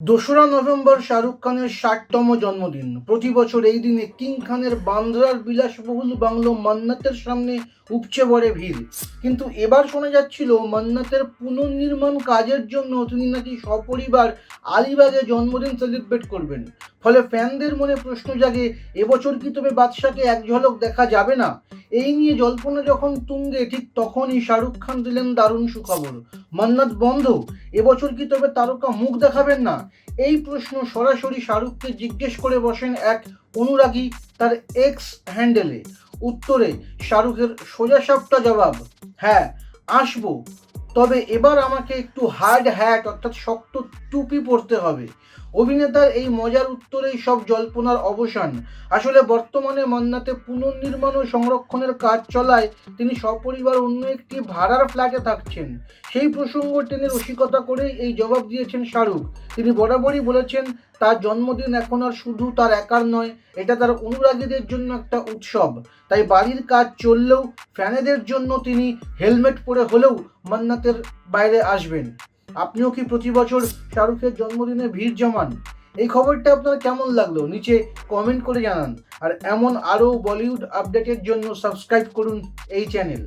দোসরা নভেম্বর শাহরুখ খানের ষাটতম জন্মদিন। প্রতি বছর এই দিনে কিং খানের বান্দ্রার বিলাসবহুল বাংলো মান্নাতের সামনে উপচে পড়ে ভিড়। কিন্তু এবার শোনা যাচ্ছিল মান্নাতের পুনর্নির্মাণ কাজের জন্য তিনি নাকি সপরিবার আলিবাগে জন্মদিন সেলিব্রেট করবেন। ফলে ফ্যানদের মনে প্রশ্ন জাগে এবছর কি তবে বাদশাকে এক ঝলক দেখা যাবে না? এই নিয়ে জল্পনা যখন তুঙ্গে, ঠিক তখনই শাহরুখ খান দিলেন দারুণ সুখবর। মান্নাত বন্ধ এবছর কি তবে তারকা মুখ দেখাবেন না? এই প্রশ্ন সরাসরি শাহরুখকে জিজ্ঞেস করে বসেন এক অনুরাগী তার এক্স হ্যান্ডেলে উত্তরে, শাহরুখের সোজাসাপটা জবাব হ্যাঁ আসব। তবে এবার আমাকে একটু হার্ড হ্যাট অর্থাৎ শক্ত টুপি পরতে হবে। অভিনেতার এই মজার উত্তরেই সব জল্পনার অবসান। আসলে বর্তমানে মান্নাতে পুনর্নির্মাণ ও সংরক্ষণের কাজ চলায় তিনি সপরিবার অন্য একটি ভাড়ার ফ্ল্যাটে থাকছেন। সেই প্রসঙ্গ টেনে রসিকতা করেই এই জবাব দিয়েছেন শাহরুখ। তিনি বরাবরই বলেছেন, তার জন্মদিন এখন আর শুধু তার একার নয়, এটা তার অনুরাগীদের জন্য একটা উৎসব। তাই বাড়ির কাজ চললেও ফ্যানেদের জন্য তিনি হেলমেট পরে হলেও মান্নাতের বাইরে আসবেন। আপনিও কি প্রতি বছর শাহরুখের জন্মদিনে ভিড় জমান? এই খবরটা আপনার কেমন লাগল? নিচে কমেন্ট করে জানান। আর এমন আরও বলিউড আপডেটের জন্য সাবস্ক্রাইব করুন এই চ্যানেল